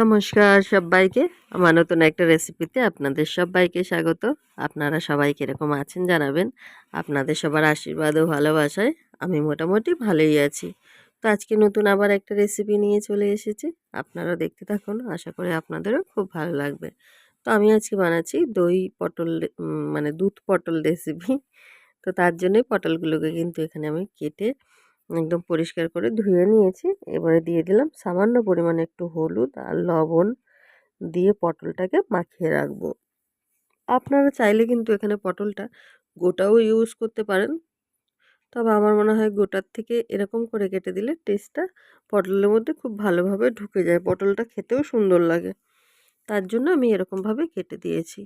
নমস্কার সবাইকে। আমার নতুন একটা রেসিপিতে আপনাদের সবাইকে স্বাগত। আপনারা সবাই কীরকম আছেন জানাবেন। আপনাদের সবার আশীর্বাদ ও ভালোবাসায় আমি মোটামুটি ভালোই আছি। তো আজকে নতুন আবার একটা রেসিপি নিয়ে চলে এসেছি। আপনারা দেখতে থাকুন, আশা করি আপনাদেরও খুব ভালো লাগবে। তো আমি আজকে বানাচ্ছি দই পটল মানে দুধ পটল রেসিপি তো তার জন্যই পটলগুলোকে কিন্তু এখানে আমি কেটে একদম পরিষ্কার করে ধুয়ে নিয়েছি। এবারে দিয়ে দিলাম সামান্য পরিমাণে একটু হলুদ আর লবণ দিয়ে পটলটাকে মাখিয়ে রাখব। আপনারা চাইলে কিন্তু এখানে পটলটা গোটাও ইউজ করতে পারেন। তবে আমার মনে হয় গোটার থেকে এরকম করে কেটে দিলে টেস্টটা পটলের মধ্যে খুব ভালোভাবে ঢুকে যায়। পটলটা খেতেও সুন্দর লাগে। তার জন্য আমি এরকমভাবে কেটে দিয়েছি।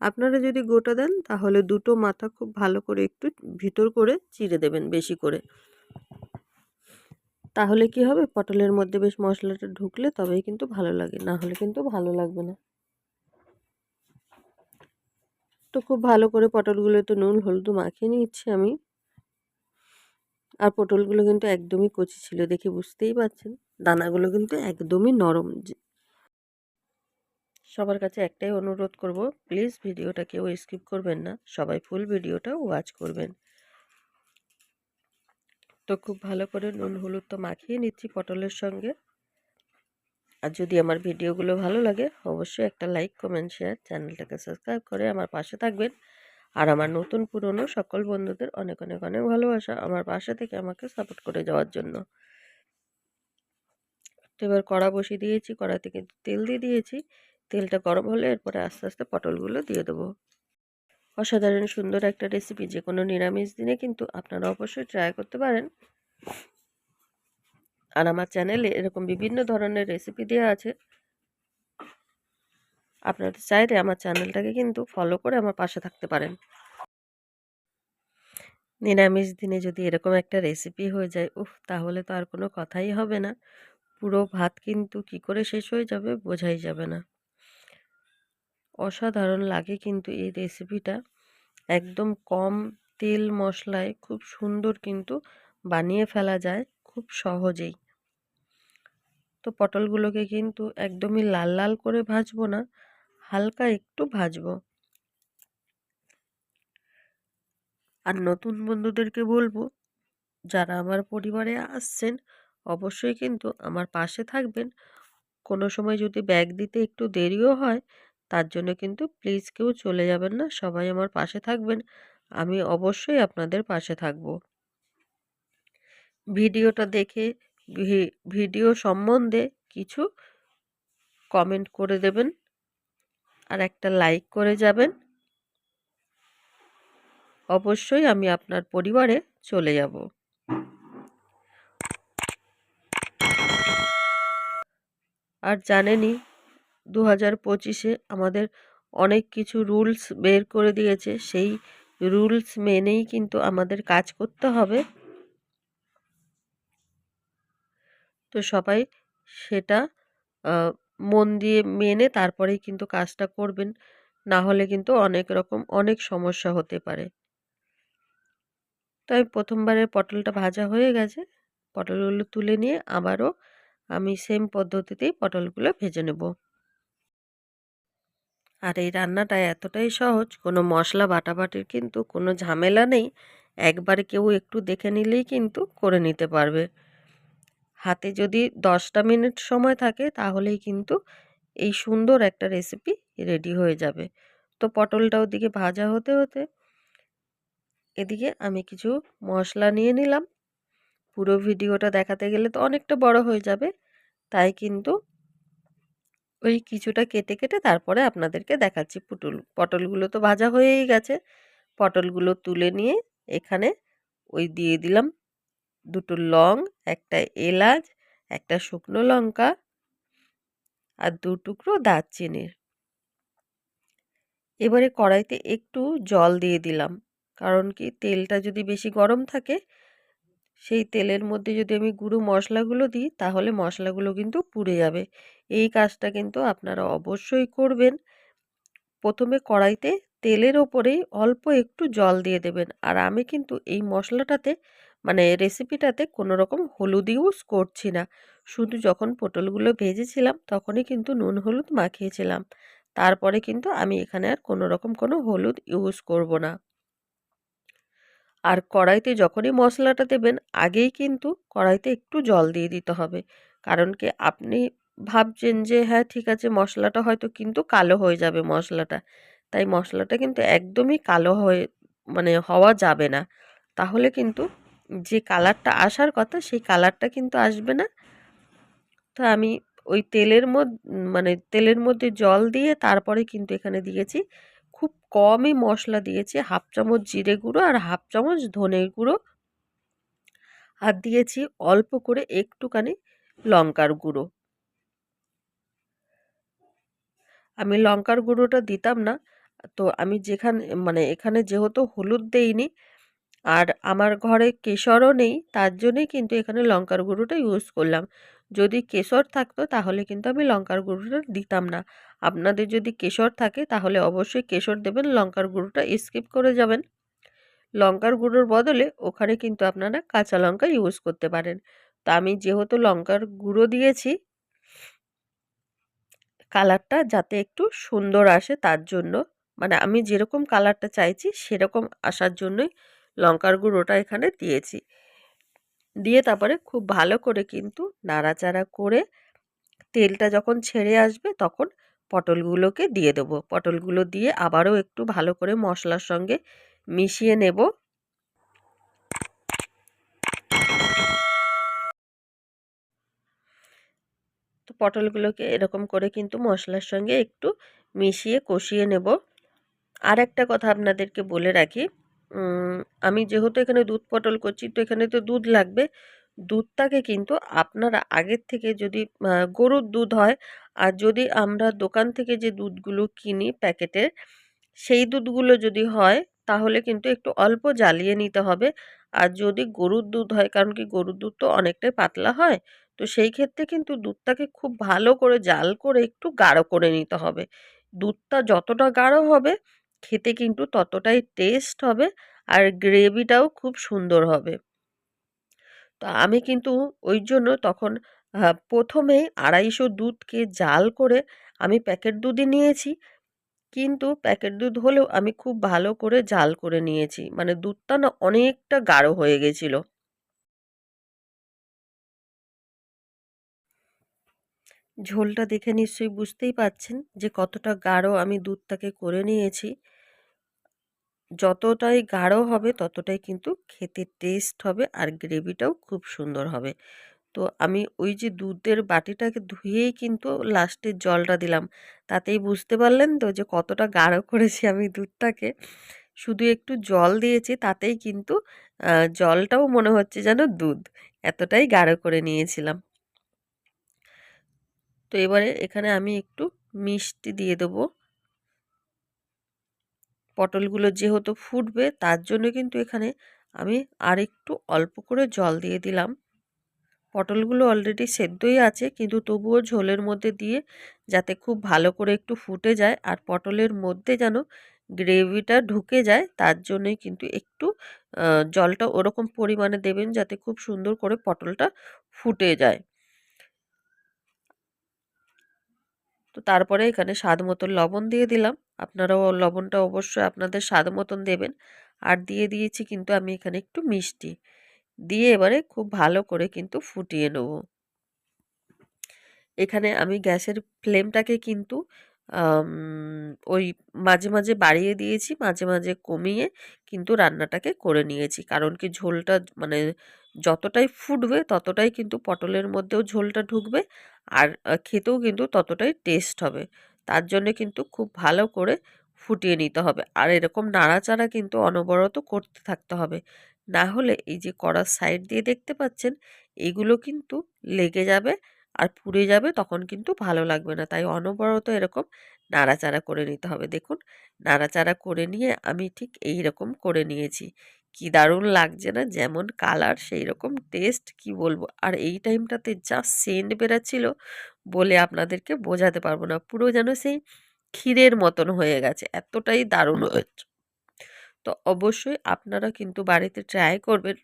আপনারা যদি গোটা দেন তাহলে দুটো মাথা খুব ভালো করে একটু ভিতর করে চিড়ে দেবেন বেশি করে। তাহলে কি হবে? পটলের মধ্যে বেশ মশলাটা ঢুকলে তবেই কিন্তু ভালো লাগে, না হলে কিন্তু ভালো লাগবে না। তো খুব ভালো করে পটলগুলো তো নুন, হলুদ মাখিয়ে নিচ্ছি আমি। আর পটলগুলো কিন্তু একদমই কচি ছিল দেখে বুঝতেই পারছেন। দানাগুলো কিন্তু একদমই নরম। সবার কাছে একটাই অনুরোধ করব, প্লিজ ভিডিওটা কেউ স্কিপ করবেন না। সবাই ফুল ভিডিওটা ওয়াচ করবেন। তো খুব ভালো করে নুন, হলুদ তো মাখিয়ে নিচ্ছি পটলের সঙ্গে। আর যদি আমার ভিডিওগুলো ভালো লাগে, অবশ্যই একটা লাইক, কমেন্ট, শেয়ার, চ্যানেলটাকে সাবস্ক্রাইব করে আমার পাশে থাকবেন। আর আমার নতুন পুরনো সকল বন্ধুদের অনেক অনেক অনেক ভালোবাসা আমার পাশে থেকে আমাকে সাপোর্ট করে যাওয়ার জন্য। তো এবার কড়া বসিয়ে দিয়েছি কড়াতে কিন্তু তেল দিয়ে দিয়েছি। তেলটা গরম হলে এরপরে আস্তে আস্তে পটলগুলো দিয়ে দেবো। অসাধারণ সুন্দর একটা রেসিপি যে কোনো নিরামিষ দিনে কিন্তু আপনারা অবশ্যই ট্রাই করতে পারেন। আর আমার চ্যানেলে এরকম বিভিন্ন ধরনের রেসিপি দেওয়া আছে। আপনাদের চাইলে আমার চ্যানেলটাকে কিন্তু ফলো করে আমার পাশে থাকতে পারেন। নিরামিষ দিনে যদি এরকম একটা রেসিপি হয়ে যায়, উফ, তাহলে তো আর কোনো কথাই হবে না। পুরো ভাত কিন্তু কি করে শেষ হয়ে যাবে বোঝাই যাবে না। অসাধারণ লাগে কিন্তু এই রেসিপিটা একদম কম তেল মশলায় খুব সুন্দর কিন্তু বানিয়ে ফেলা যায় খুব সহজেই। তো পটলগুলোকে কিন্তু একদমই লাল লাল করে ভাজবো না, হালকা একটু ভাজবো। আর নতুন বন্ধুদেরকে বলব, যারা আমার পরিবারে আসছেন, অবশ্যই কিন্তু আমার পাশে থাকবেন। কোনো সময় যদি ব্যাগ দিতে একটু দেরিও হয় তার জন্য কিন্তু প্লিজ কেউ চলে যাবেন না, সবাই আমার পাশে থাকবেন। আমি অবশ্যই আপনাদের পাশে থাকব। ভিডিওটা দেখে ভিডিও সম্বন্ধে কিছু কমেন্ট করে দেবেন আর একটা লাইক করে যাবেন। অবশ্যই আমি আপনার পরিবারে চলে যাব। আর জানেনই দু হাজার পঁচিশে আমাদের অনেক কিছু রুলস বের করে দিয়েছে। সেই রুলস মেনেই কিন্তু আমাদের কাজ করতে হবে। তো সবাই সেটা মন দিয়ে মেনে তারপরেই কিন্তু কাজটা করবেন। না হলে কিন্তু অনেক রকম, অনেক সমস্যা হতে পারে। তো আমি পটলটা ভাজা হয়ে গেছে। পটলগুলো তুলে নিয়ে আবারও আমি সেম পদ্ধতিতেই পটলগুলো ভেজে নেব। আর এই রান্নাটা এতটাই সহজ, কোনো মশলা বাটাবাটির কিন্তু কোনো ঝামেলা নেই। একবারে কেউ একটু দেখে নিলেই কিন্তু করে নিতে পারবে। হাতে যদি দশটা মিনিট সময় থাকে, তাহলেই কিন্তু এই সুন্দর একটা রেসিপি রেডি হয়ে যাবে। তো পটলটা ওদিকে ভাজা হতে হতে এদিকে আমি কিছু মশলা নিয়ে নিলাম। পুরো ভিডিওটা দেখাতে গেলে তো অনেকটা বড় হয়ে যাবে, তাই কিন্তু ওই কিছুটা কেটে কেটে তারপরে আপনাদেরকে দেখাচ্ছি পুটল। পটলগুলো তো ভাজা হয়েই গেছে। পটলগুলো তুলে নিয়ে এখানে ওই দিয়ে দিলাম দুটো লং, একটা এলাচ, একটা শুকনো লঙ্কা আর দু টুকরো দারচিনির। এবারে কড়াইতে একটু জল দিয়ে দিলাম। কারণ কি তেলটা যদি বেশি গরম থাকে সেই তেলের মধ্যে যদি আমি গুঁড়ো মশলাগুলো দিই, তাহলে মশলাগুলো কিন্তু পুড়ে যাবে। এই কাজটা কিন্তু আপনারা অবশ্যই করবেন। প্রথমে কড়াইতে তেলের ওপরেই অল্প একটু জল দিয়ে দেবেন। আর আমি কিন্তু এই মশলাটাতে মানে রেসিপিটাতে কোনো রকম হলুদ ইউজ করছি না। শুধু যখন পটলগুলো ভেজেছিলাম, তখনই কিন্তু নুন হলুদ মাখিয়েছিলাম। তারপরে কিন্তু আমি এখানে আর কোনো রকম কোনো হলুদ ইউজ করব না। আর কড়াইতে যখনই মশলাটা দেবেন, আগেই কিন্তু কড়াইতে একটু জল দিয়ে দিতে হবে। কারণ কি আপনি ভাবছেন যে হ্যাঁ ঠিক আছে, মশলাটা হয়তো কিন্তু কালো হয়ে যাবে মশলাটা। তাই মশলাটা কিন্তু একদমই কালো হয়ে মানে হওয়া যাবে না। তাহলে কিন্তু যে কালারটা আসার কথা, সেই কালারটা কিন্তু আসবে না। তো আমি ওই তেলের মধ্যে মানে তেলের মধ্যে জল দিয়ে তারপরে কিন্তু এখানে দিয়েছি খুব কমই মশলা দিয়েছি। হাফ চামচ জিরে গুঁড়ো আর হাফ চামচ ধনের গুঁড়ো। আর দিয়েছি অল্প করে একটুখানি লঙ্কার গুঁড়ো। আমি লঙ্কার গুঁড়োটা দিতাম না। তো আমি যেখানে মানে এখানে যেহেতু হলুদ দেইনি আর আমার ঘরে কেশরও নেই, তার জন্যই কিন্তু এখানে লঙ্কার গুঁড়োটা ইউজ করলাম। যদি কেশর থাকতো তাহলে কিন্তু আমি লঙ্কার গুঁড়োটা দিতাম না। আপনাদের যদি কেশর থাকে তাহলে অবশ্যই কেশর দেবেন, লঙ্কার গুঁড়োটা স্কিপ করে যাবেন। লঙ্কার গুঁড়োর বদলে ওখানে কিন্তু আপনারা কাঁচা লঙ্কা ইউজ করতে পারেন। তা আমি যেহেতু লঙ্কার গুঁড়ো দিয়েছি, কালারটা যাতে একটু সুন্দর আসে তার জন্য মানে আমি যেরকম কালারটা চাইছি সেরকম আসার জন্যই লঙ্কার গুঁড়োটা এখানে দিয়েছি। দিয়ে তারপরে খুব ভালো করে কিন্তু নাড়াচাড়া করে তেলটা যখন ছেড়ে আসবে তখন পটলগুলোকে দিয়ে দেবো। পটলগুলো দিয়ে আবারও একটু ভালো করে মশলার সঙ্গে মিশিয়ে নেব। তো পটলগুলোকে এরকম করে কিন্তু মশলার সঙ্গে একটু মিশিয়ে কষিয়ে নেব। আর একটা কথা আপনাদেরকে বলে রাখি আমি যেহেতু এখানে দুধ পটল করছি, তো এখানে তো দুধ লাগবে। দুধটাকে কিন্তু আপনারা আগের থেকে যদি গরুর দুধ হয়, আর যদি আমরা দোকান থেকে যে দুধগুলো কিনি প্যাকেটের, সেই দুধগুলো যদি হয়, তাহলে কিন্তু একটু অল্প জ্বালিয়ে নিতে হবে। আর যদি গরুর দুধ হয়, কারণ কি গরুর দুধ তো অনেকটাই পাতলা হয়, তো সেই ক্ষেত্রে কিন্তু দুধটাকে খুব ভালো করে জাল করে একটু গাঢ় করে নিতে হবে। দুধটা যতটা গাঢ় হবে খেতে কিন্তু ততটাই টেস্ট হবে আর গ্রেভিটাও খুব সুন্দর হবে। তো আমি কিন্তু ওই জন্য তখন প্রথমে আড়াইশো দুধকে জাল করে আমি প্যাকেট দুধই নিয়েছি। কিন্তু প্যাকেট দুধ হলেও আমি খুব ভালো করে জাল করে নিয়েছি। মানে দুধটা না অনেকটা গাঢ় হয়ে গেছিল। ঝোলটা দেখে নিশ্চয়ই বুঝতেই পাচ্ছেন যে কতটা গাঢ় আমি দুধটাকে করে নিয়েছি। যতটাই গাঢ় হবে, ততটাই কিন্তু খেতে টেস্ট হবে আর গ্রেভিটাও খুব সুন্দর হবে। তো আমি ওই যে দুধের বাটিটাকে ধুয়েই কিন্তু লাস্টের জলটা দিলাম। তাতেই বুঝতে পারলেন তো যে কতটা গাঢ় করেছি আমি দুধটাকে। শুধু একটু জল দিয়েছি, তাতেই কিন্তু জলটাও মনে হচ্ছে যেন দুধ। এতটাই গাঢ় করে নিয়েছিলাম। তো এবারে এখানে আমি একটু মিষ্টি দিয়ে দেবো। পটলগুলো যেহেতু ফুটবে, তার জন্য কিন্তু এখানে আমি আর একটু অল্প করে জল দিয়ে দিলাম। পটলগুলো অলরেডি সেদ্ধই আছে, কিন্তু তবুও ঝোলের মধ্যে দিয়ে যাতে খুব ভালো করে একটু ফুটে যায় আর পটলের মধ্যে যেন গ্রেভিটা ঢুকে যায়, তার জন্যই কিন্তু একটু জলটা ওরকম পরিমাণে দেবেন যাতে খুব সুন্দর করে পটলটা ফুটে যায়। তো তারপরে এখানে স্বাদ মতন লবণ দিয়ে দিলাম। আপনারাও লবণটা অবশ্যই আপনাদের স্বাদ মতন দেবেন। আর দিয়ে দিয়েছি কিন্তু আমি এখানে একটু মিষ্টি। দিয়ে এবারে খুব ভালো করে কিন্তু ফুটিয়ে নেব। এখানে আমি গ্যাসের ফ্লেমটাকে কিন্তু ওই মাঝে মাঝে বাড়িয়ে দিয়েছি, মাঝে মাঝে কমিয়ে কিন্তু রান্নাটাকে করে নিয়েছি। কারণ কি ঝোলটা মানে যতটাই ফুটবে ততটাই কিন্তু পটলের মধ্যেও ঝোলটা ঢুকবে আর খেতেও কিন্তু ততটাই টেস্ট হবে। তার জন্যে কিন্তু খুব ভালো করে ফুটিয়ে নিতে হবে। আর এরকম নাড়াচাড়া কিন্তু অনবরত করতে থাকতে হবে। না হলে এই যে কড়ার সাইড দিয়ে দেখতে পাচ্ছেন, এগুলো কিন্তু লেগে যাবে আর পুড়ে যাবে তখন কিন্তু ভালো লাগবে না। তাই অনবরত এরকম নাড়াচাড়া করে নিতে হবে। দেখুন, নাড়াচাড়া করে নিয়ে আমি ঠিক এই রকম করে নিয়েছি। কি দারুণ লাগছে না? যেমন কালার সেই রকম টেস্ট কি বলব? আর এই টাইমটাতে যা সেন্ট বেরাচ্ছিল বলে আপনাদেরকে বোঝাতে পারব না। পুরো যেন সেই ক্ষীরের মতন হয়ে গেছে। এতটাই দারুণ হয়েছে। তো অবশ্যই আপনারা কিন্তু বাড়িতে ট্রাই করবেন।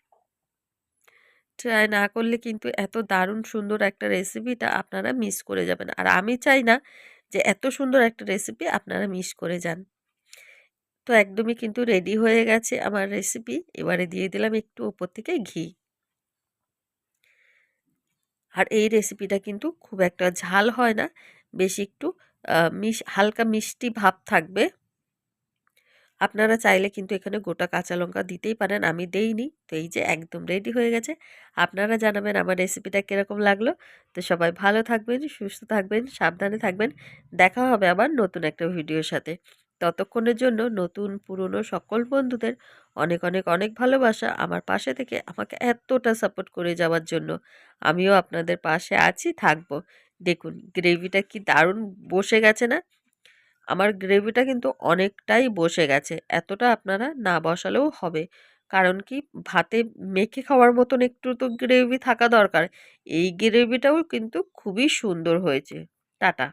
ট্রাই না করলে কিন্তু এত দারুণ সুন্দর একটা রেসিপিটা আপনারা মিস করে যাবেন। আর আমি চাই না যে এত সুন্দর একটা রেসিপি আপনারা মিস করে যান। তো একদমই কিন্তু রেডি হয়ে গেছে আমার রেসিপি এবারে দিয়ে দিলাম একটু উপর থেকে ঘি। আর এই রেসিপিটা কিন্তু খুব একটা ঝাল হয় না, বেশি একটু মিশ, হালকা মিষ্টি ভাব থাকবে। আপনারা চাইলে কিন্তু এখানে গোটা কাঁচা লঙ্কা দিতেই পারেন, আমি দেইনি। তো এই যে একদম রেডি হয়ে গেছে। আপনারা জানাবেন আমার রেসিপিটা কীরকম লাগল। তো সবাই ভালো থাকবেন, সুস্থ থাকবেন, সাবধানে থাকবেন। দেখা হবে আবার নতুন একটা ভিডিওর সাথে। ততক্ষণের জন্য নতুন পুরনো সকল বন্ধুদের অনেক অনেক অনেক ভালোবাসা আমার পাশে থেকে আমাকে এতটা সাপোর্ট করে যাওয়ার জন্য। আমিও আপনাদের পাশে আছি, থাকব। দেখুন গ্রেভিটা কি দারুণ বসে গেছে না? আমার গ্রেভিটা কিন্তু অনেকটাই বসে গেছে, এতটা আপনারা না বসালেও হবে। কারণ কি, ভাতে মেখে খাওয়ার মতন একটু তো গ্রেভি থাকা দরকার। এই গ্রেভিটাও কিন্তু খুবই সুন্দর হয়েছে। টাটা।